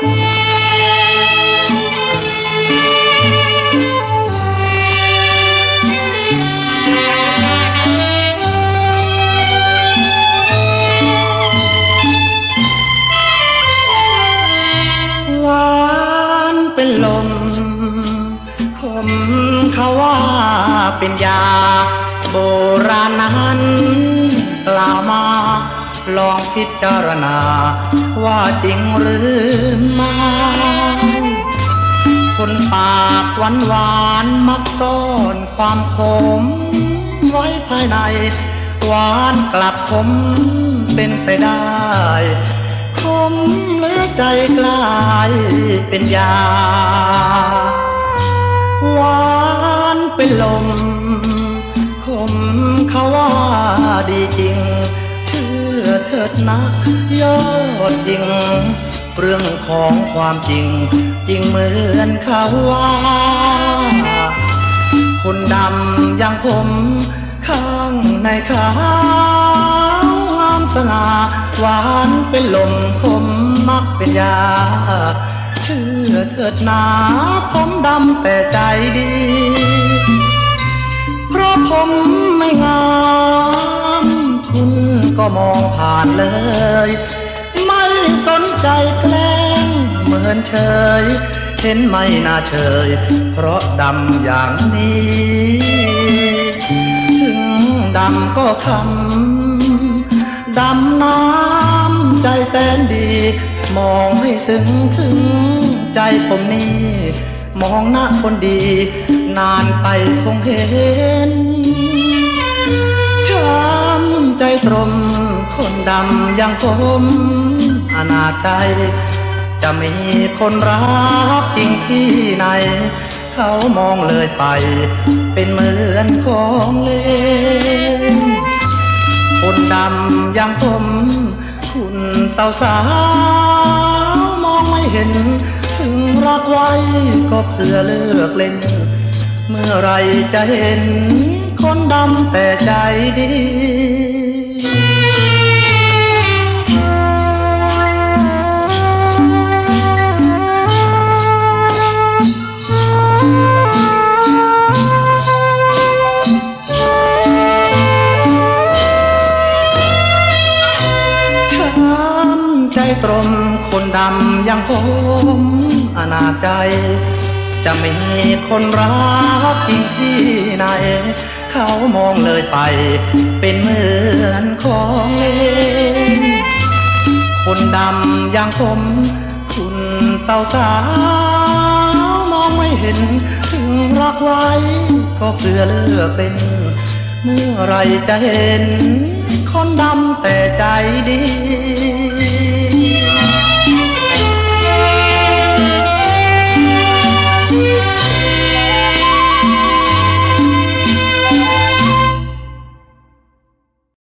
หวานเป็นลมคมเขาว่าเป็นยาโบราณนั้น ลองพิจารณา ว่าจริงหรือไม่คนปากหวานหวานมักซ่อนความขมไว้ภายใน หวานกลับขมเป็นไปได้ขมเลือใจกลายเป็นยา หวานเป็นลมคมเขาว่าดีจริง เถิดนะยอดจริง เรื่องของความจริง จริงเหมือนเขาว่า คนดำอย่างผมข้างในขาวงามสง่าหวานเป็นลมผมมักเป็นยา เชื่อเถิดนาผมดำแต่ใจดี เพราะผมไม่งาม มองผ่านเลย ไม่สนใจแกล้งเหมือนเฉย เห็นไม่น่าเฉย เพราะดำอย่างนี้ ถึงดำก็คำดำน้ำใจแสนดี มองให้ซึ้งถึงใจผมนี่มองหน้าคนดี นานไปคงเห็นช้ำ ใจตรม คนดำอย่างผมอนาจใจ จะมีคนรักจริงที่ไหน เขามองเลยไป เป็นเหมือนของเล่น คนดำอย่างผม คุณสาวสาวๆมองไม่เห็น ถึงรักไว้ก็เพื่อเลือกเล่น เมื่อไรจะเห็นคนดำแต่ใจดี ใจตรมคนดำอย่างผมอนาใจ จะมีคนรักจริงที่ไหน เขามองเลยไป เป็นเหมือนของเล่นคนดำอย่างผม คุณสาวสาวมองไม่เห็น ถึงรักไว้ ก็เพื่อเลือกเป็น เมื่อไรจะเห็น คนดำแต่ใจดี